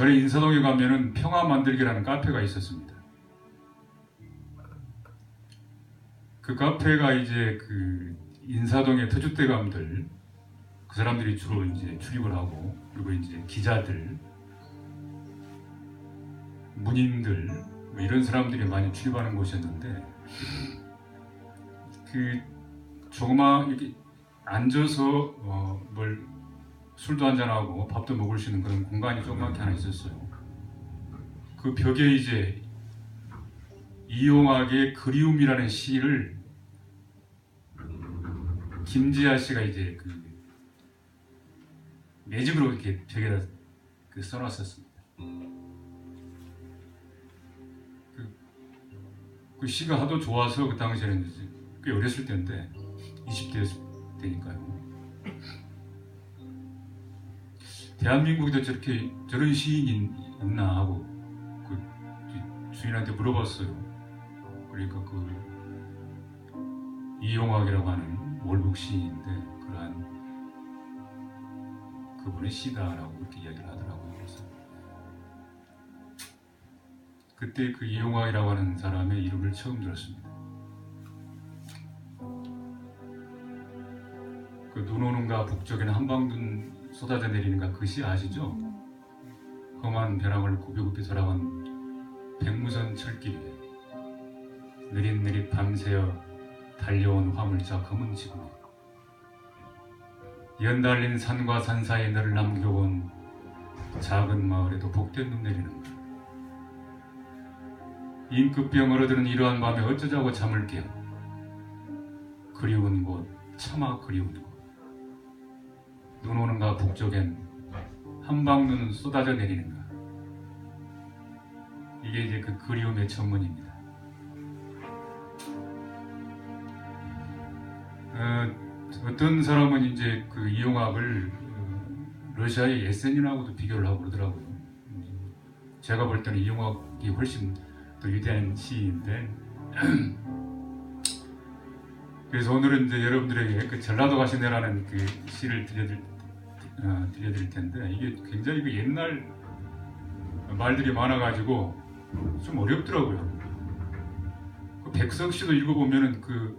전에 인사동에 가면은 평화 만들기라는 카페가 있었습니다. 그 카페가 이제 그 인사동의 터줏대감들 그 사람들이 주로 이제 출입을 하고 그리고 이제 기자들 문인들 뭐 이런 사람들이 많이 출입하는 곳이었는데 그 조그마 이렇게 앉아서 어, 뭘 술도 한잔 하고 밥도 먹을 수 있는 그런 공간이 조그맣게 하나 있었어요. 그 벽에 이제 이용학의 그리움이라는 시를 김지아 씨가 이제 그 매직으로 이렇게 벽에다 그 써놨었습니다. 그, 그 시가 하도 좋아서 그 당시에는 꽤 어렸을 때인데 20대 때니까요. 대한민국에도 저렇게 저런 시인이 있나 하고 그 주인한테 물어봤어요. 그러니까 그 이용학이라고 하는 월북 시인인데 그러한 그분의 시다라고 그렇게 이야기를 하더라고요. 그래서 그때 그 이용학이라고 하는 사람의 이름을 처음 들었습니다. 그 눈 오는가 북쪽에는 한방눈 쏟아져 내리는가 그 시 아시죠? 험한 벼랑을 굽이굽이 돌아간 백무선 철길 위에 느릿느릿 밤새어 달려온 화물차 검은 지구에 연달린 산과 산 사이에 너를 남겨온 작은 마을에도 복된 눈 내리는가 임급병 얼어드는 이러한 밤에 어쩌자고 잠을 깨어 그리운 곳 차마 그리운 곳 눈 오는가 북쪽엔 한방눈은 쏟아져 내리는가. 이게 이제 그 그리움의 전문입니다. 어, 어떤 사람은 이제 그 이용학을 어, 러시아의 예센이라고도 비교를 하고 그러더라고요. 음, 제가 볼 때는 이용학이 훨씬 더 위대한 시인데 그래서 오늘은 이제 여러분들에게 그 전라도 가시네라는 그 시를 들려드릴, 어, 들려드릴 텐데 이게 굉장히 그 옛날 말들이 많아가지고 좀 어렵더라고요. 그 백석 씨도 읽어보면은 그